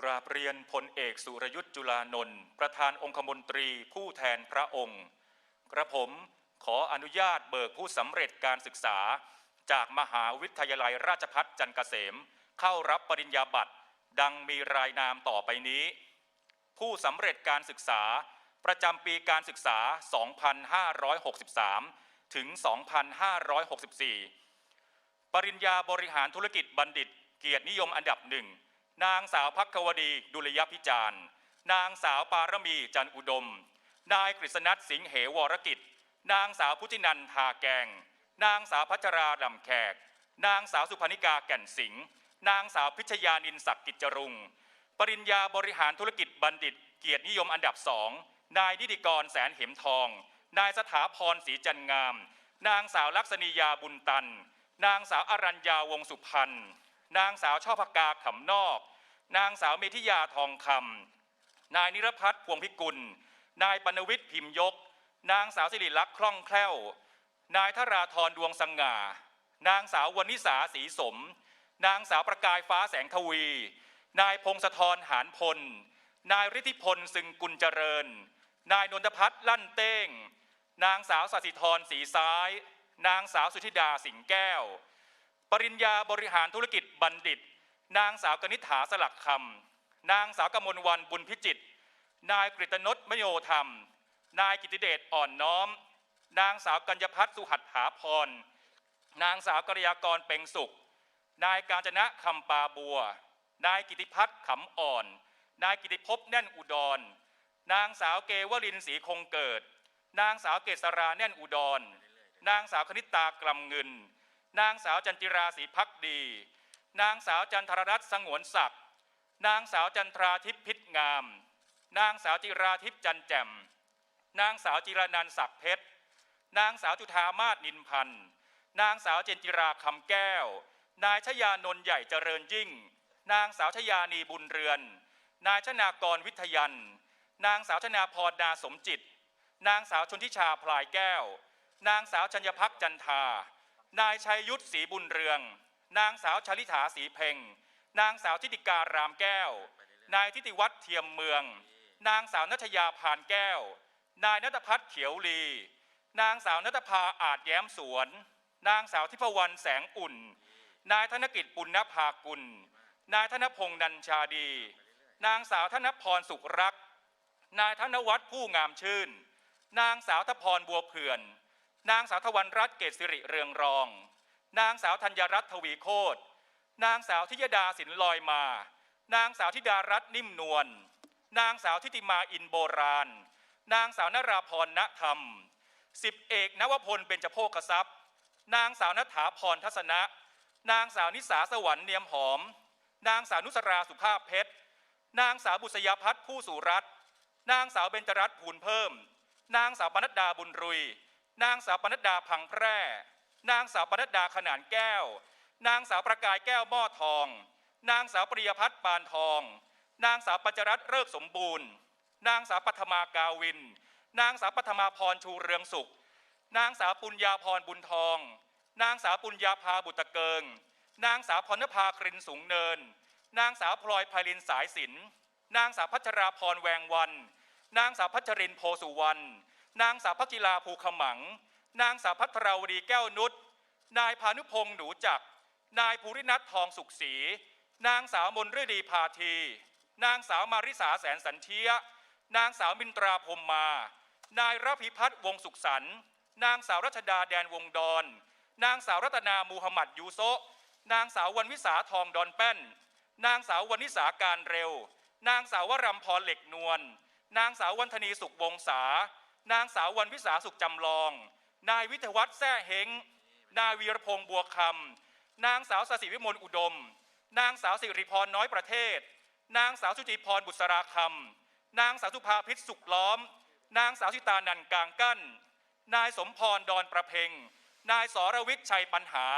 กราบเรียนพลเอกสุรยุทธ์จุลานนท์ประธานองคมนตรีผู้แทนพระองค์ กระผมขออนุญาตเบิกผู้สำเร็จการศึกษา จากมหาวิทยาลัยราชภัฏจันทร์เกษม เข้ารับปริญญาบัตรดังมีรายนามต่อไปนี้ ผู้สำเร็จการศึกษา ประจำปีการศึกษา 2563 ถึง 2564 ปริญญาบริหารธุรกิจบัณฑิต เกียรตินิยมอันดับหนึ่ง นางสาวพักวดีดุลยพิจารณ์ นางสาวปารมีจันอุดม นายกฤษณัทสิงห์เหวรกิจ นางสาวพุทินันทาแกง นางสาวพัชราดำแขก นางสาวสุพนิกาแก่นสิงห์ นางสาวพิชยานินศักดิ์กิจจรุง ปริญญาบริหารธุรกิจบัณฑิต เกียรตินิยมอันดับสองนายนิติกรแสนเหมทอง นายสถาพรศรีจันงาม นางสาวลักษณียาบุญตัน นางสาวอรัญญาวงสุพรรณ นางสาวช่อพกาขำนอก นางสาวเมธิยาทองคำนายนิรพัฒน์พวงพิกุล นายปนวิทย์พิมยก นางสาวสิริลักษณ์คล่องแคล่ว นายธราธรดวงสง่า นางสาววนิสาศรีสม นางสาวประกายฟ้าแสงทวี นายพงศธรหานพล นายฤทธิพลซึงกุลเจริญ นายนนทพัฒน์ลั่นเต้ง นางสาวสสิธรสีซ้าย นางสาวสุธิดาสิงแก้ว ปริญญาบริหารธุรกิจบัณฑิต นางสาวกนิษฐาสลักคำนางสาวกมลวันบุญพิจิต นายกฤตนศมโยธรรม นายกิติเดชอ่อนน้อม นางสาวกัญญพัฒน์สุหัตถาพร นางสาวกริยากรเปงสุข นายกาญจนะคำปาบัว นายกิติพัฒน์ขำอ่อน นายกิติภพแน่นอุดร นางสาวเกวลินศรีคงเกิด นางสาวเกษราแน่นอุดร นางสาวคณิตากลำเงิน นางสาวจันจิราศรีพักดี นางสาวจันทรรัตน์สงวนศักดิ์ นางสาวจันทราทิพย์พิษงาม นางสาวจิราทิพย์จันแจ่ม นางสาวจิรนันศักดิ์เพชร นางสาวจุธามาศนินพันธ์ นางสาวเจนจิราคำแก้ว นายชยานนท์ใหญ่เจริญยิ่ง นางสาวชยานีบุญเรือน นายชนากรวิทยัน นางสาวชนาพรนาสมจิต นางสาวชนทิชาพลายแก้ว นางสาวชัญพักจันทา นายชัยยุทธศรีบุญเรือง นางสาวชลิถาศรีเพ็งนางสาวทิติการามแก้ว นายทิติวัฒน์เทียมเมือง นางสาวนัทยาพานแก้ว นายนัทพัฒน์เขียวลี นางสาวนัทภาอาจแย้มสวน นางสาวทิพวรรณแสงอุ่น นายธนกิจปุณณภากุล นายธนพงษ์นันชาดี นางสาวธนพรสุขรัก นายธนวัฒน์ผู้งามชื่น นางสาวทพรบัวเผื่อน นางสาวทวันรัตน์เกษสิริเรืองรอง นางสาวธัญรัตน์ทวีโคตร นางสาวทิยดาสินลอยมา นางสาวธิดารัตน์นิ่มนวล นางสาวทิติมาอินโบราณ นางสาวนราพรณธรรม สิบเอกนวพลเบญจโภคทรัพย์ นางสาวนัฐาพรทัศนะ นางสาวนิสาสวรรค์เนียมหอม นางสาวนุสราสุภาพเพชร นางสาวบุษยพัฒน์ผู้สุรัตน์นางสาวเบญจรัตน์ภูลเพิ่ม นางสาวปนัดดาบุญรุย นางสาวปนัดดาพังแพร่ นางสาวปนัดดาขนานแก้ว นางสาวประกายแก้วหม้อทอง นางสาวปริยพัฒน์ปานทอง นางสาวปัญจรัตเริกสมบูรณ์ นางสาวปัทมากาวิน นางสาวปัทมาพรชูเรืองสุข นางสาวปุญญาพรบุญทอง นางสาวปุญญาภาบุตรเกิง นางสาวพรณภาครินสูงเนิน นางสาวพลอยไพลินสายสิน นางสาวพัชราพรแวงวัน นางสาวพัชรินโพสุวรรณ นางสาวพักิลาภูขมัง นางสาวพัทราวดีแก้วนุชนายพานุพงษ์หนูจัก นายภูรินัททองสุขศรีนางสาวมนฤดีพาที นางสาวมาริสาแสนสันเทียนางสาวมินตราพรมมา นายรพิพัฒน์วงสุขสันต์นางสาวรัชดาแดนวงดอน นางสาวรัตนามูฮัมหมัดยูโซนางสาววันวิสาทองดอนแป้น นางสาววันวิสาการเร็ว นางสาววรำพรเหล็กนวล นางสาววันธนีสุขวงศา นางสาววันวิสาสุขจำลอง นายวิทยวัฒน์แซ่เฮงนายวีรพงษ์บัวคำนางสาวสศิวิมลอุดม นางสาวสิริพรน้อยประเทศ นางสาวสุจิพรบุษราคำนางสาวสุภาพิษสุขล้อม นางสาวชิตานันกลางกั้น นายสมพรดอนประเพ็ง นายสรวิทย์ชัยปัญหา